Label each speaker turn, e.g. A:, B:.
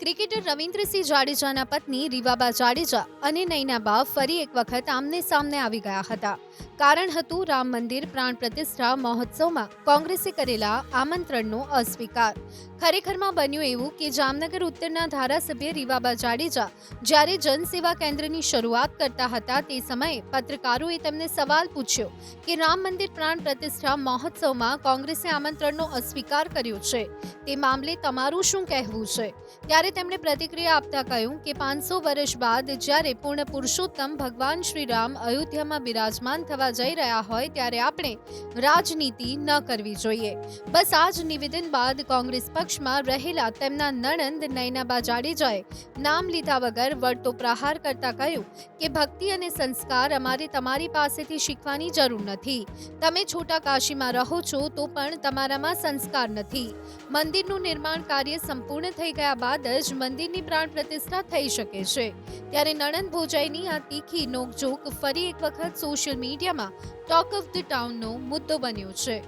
A: Cricketer Ravindrasinh જાડેજાના પત્ની રીવાબા જાડેજા અને નૈના બા ફરી એક વખત આમને સામને આવી ગયા હતા. કારણ હતું રામ મંદિર પ્રાણ પ્રતિષ્ઠા મહોત્સવમાં કોંગ્રેસે કરેલા આમંત્રણનો અસ્વીકાર. ખરેખરમાં બન્યું એવું કે જામનગર ઉત્તરના ધારાસભ્ય રીવાબા જાડેજા જ્યારે જનસેવા કેન્દ્રની શરૂઆત કરતા હતા તે સમયે પત્રકારોએ તેમને સવાલ પૂછ્યો કે રામ મંદિર પ્રાણ પ્રતિષ્ઠા મહોત્સવમાં કોંગ્રેસે આમંત્રણનો અસ્વીકાર કર્યો છે. તે મામલે તમારું શું કહેવું છે? ત્યારે તેમણે પ્રતિક્રિયા આપતા કહ્યું કે પાંચસો વર્ષ બાદ જ્યારે પૂર્ણ પુરુષોત્તમ ભગવાન શ્રી રામ અયોધ્યામાં બિરાજમાન થવા જઈ રહ્યા હોય ત્યારે આપણે રાજનીતિ ન કરવી જોઈએ. બસ આ જ નિવેદન બાદ કોંગ્રેસ પક્ષમાં રહેલા તેમના નણંદ નયનાબા જાડેજાએ નામ લીધા વગર વળતો પ્રહાર કરતા કહ્યું કે, ભક્તિ અને સંસ્કાર અમારે તમારી પાસેથી શીખવાની જરૂર નથી. તમે છોટા કાશીમાં રહો છો તો પણ તમારામાં સંસ્કાર નથી. મંદિરનું નિર્માણ કાર્ય સંપૂર્ણ થઈ ગયા બાદ જ મંદિરની પ્રાણ પ્રતિષ્ઠા થઈ શકે છે. ત્યારે નણંદ ભોજાઈની આ તીખી નોકઝોક ફરી એક વખત સોશિયલ મીડિયામાં ટોક ઓફ ધ ટાઉનનો મુદ્દો બન્યો છે.